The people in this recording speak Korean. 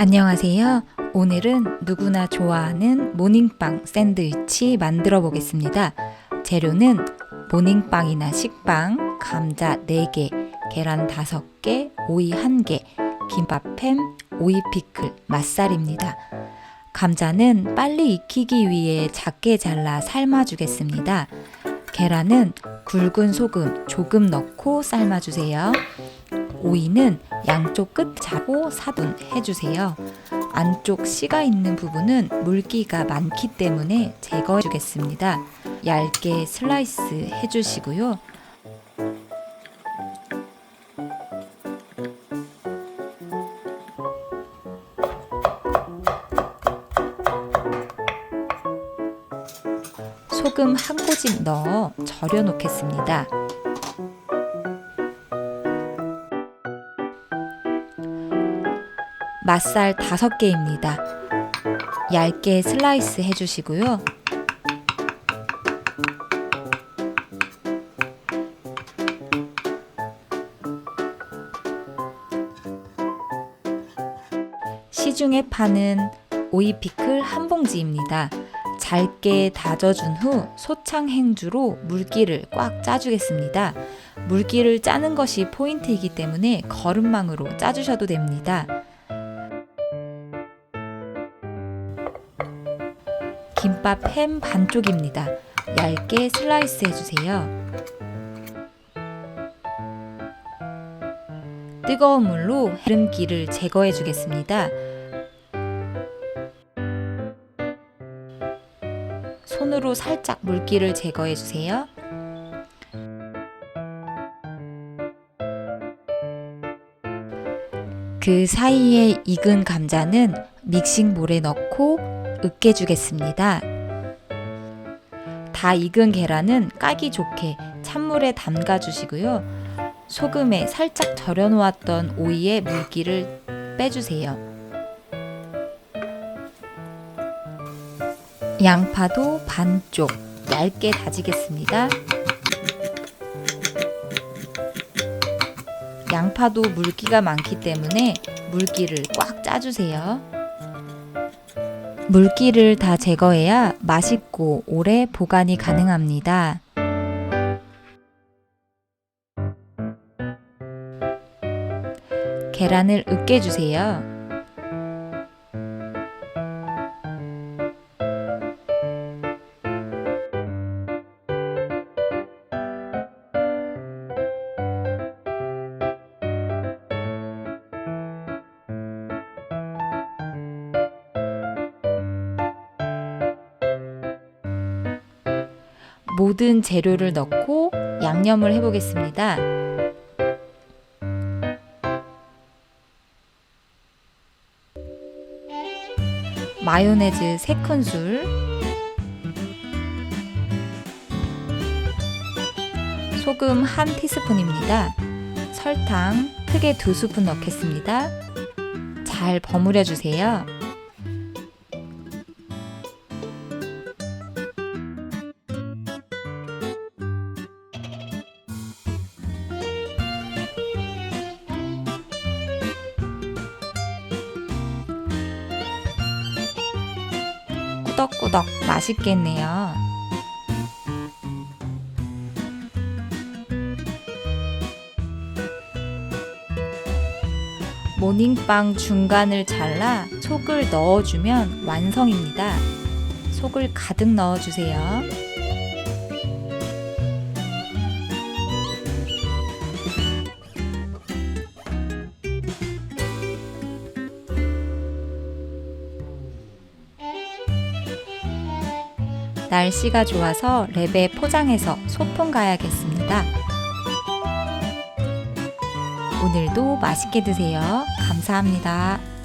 안녕하세요. 오늘은 누구나 좋아하는 모닝빵 샌드위치 만들어 보겠습니다. 재료는 모닝빵이나 식빵, 감자 4개, 계란 5개, 오이 1개, 김밥햄, 오이 피클, 맛살입니다. 감자는 빨리 익히기 위해 작게 잘라 삶아 주겠습니다. 계란은 굵은 소금 조금 넣고 삶아 주세요. 오이는 양쪽 끝 잡고 4분 해주세요. 안쪽 씨가 있는 부분은 물기가 많기 때문에 제거해 주겠습니다. 얇게 슬라이스 해주시고요. 소금 한 꼬집 넣어 절여 놓겠습니다. 맛살 5개입니다. 얇게 슬라이스 해주시고요. 시중에 파는 오이 피클 한 봉지입니다. 잘게 다져준 후 소창 행주로 물기를 꽉 짜주겠습니다. 물기를 짜는 것이 포인트이기 때문에 거름망으로 짜주셔도 됩니다. 김밥 햄 반쪽입니다. 얇게 슬라이스 해주세요. 뜨거운 물로 기름기를 제거해 주겠습니다. 손으로 살짝 물기를 제거해 주세요. 그 사이에 익은 감자는 믹싱볼에 넣고 으깨주겠습니다. 다 익은 계란은 까기 좋게 찬물에 담가 주시고요. 소금에 살짝 절여 놓았던 오이의 물기를 빼주세요. 양파도 반쪽 얇게 다지겠습니다. 양파도 물기가 많기 때문에 물기를 꽉 짜주세요. 물기를 다 제거해야 맛있고 오래 보관이 가능합니다. 계란을 으깨주세요. 모든 재료를 넣고 양념을 해보겠습니다. 마요네즈 3큰술 소금 1 티스푼입니다. 설탕 크게 2스푼 넣겠습니다. 잘 버무려 주세요. 꾸덕꾸덕 맛있겠네요. 모닝빵 중간을 잘라 속을 넣어주면 완성입니다. 속을 가득 넣어주세요. 날씨가 좋아서 랩에 포장해서 소풍 가야겠습니다. 오늘도 맛있게 드세요. 감사합니다.